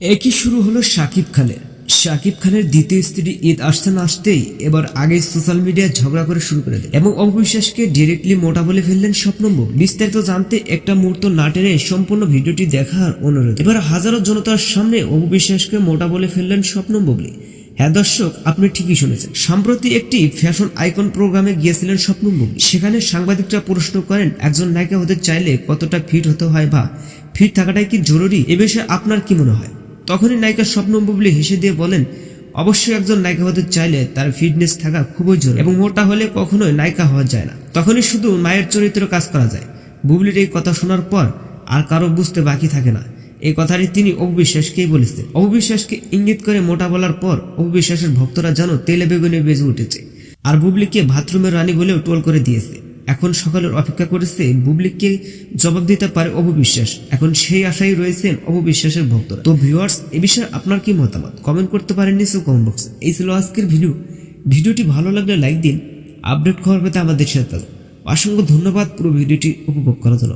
একই শুরু হলো শাকিব খানের। শাকিব খানের দ্বিতীয় স্ত্রী ঈদ আসতে না আসতেই এবার আগে সোশ্যাল মিডিয়ায় ঝগড়া করে শুরু করে দেয় এবং অবিশ্বাসকে ডিরেক্টলি মোটা বলে ফেললেন স্বপ্নম্বু বিস্তারিত জানতে একটা মুহূর্ত না টেনে সম্পূর্ণ ভিডিওটি দেখার অনুরোধ। এবার হাজারো জনতার সামনে অবিশ্বাসকে মোটা বলে ফেললেন স্বপ্নম বুবলি হ্যাঁ দর্শক, আপনি ঠিকই শুনেছেন। সম্প্রতি একটি ফ্যাশন আইকন প্রোগ্রামে গিয়েছিলেন স্বপ্নম বুবলি সেখানে সাংবাদিকরা প্রশ্ন করেন, একজন নায়িকা হতে চাইলে কতটা ফিট হতে হয় বা ফিট থাকাটাই কি জরুরি? এ বিষয়ে আপনার কি মনে হয়? তখনই নায়িকা স্বপ্নম বুবলি হেসে দিয়ে বলেন, অবশ্যই একজন নায়িকা হতে চাইলে তার ফিটনেস থাকা খুবই জরুরি এবং মোটা হলে কখনোই নায়িকা হওয়া যায় না। তখনই শুধু মায়ের চরিত্র কাজ করা যায়। বুবলির এই কথা শোনার পর আর কারও বুঝতে বাকি থাকে না। এই কথাটি তিনি অবিশ্বাসকেই বলেছেন। অবিশ্বাসকে ইঙ্গিত করে মোটা বলার পর অবিশ্বাসের ভক্তরা যেন তেলে বেগুনে বেজে উঠেছে। আর বুবলিকে বাথরুমের রানী বলেও টোল করে দিয়েছে। এখন সকালের অপেক্ষা করেছে বুবলিককে জবাব দিতে পারে অববিশ্বাস এখন সেই আশায় রয়েছেন অববিশ্বাসের ভক্তরা। তো ভিউয়ার্স এ বিষয়ে আপনার কি মতামত? কমেন্ট করতে পারেন নিশ্চয় কমেন্ট বক্সে এই ছিল আজকের ভিডিও ভিডিওটি ভালো লাগলে লাইক দিন। আপডেট খবর পেতে আমাদের সাথে। অসংখ্য ধন্যবাদ পুরো ভিডিওটি উপভোগ করার জন্য।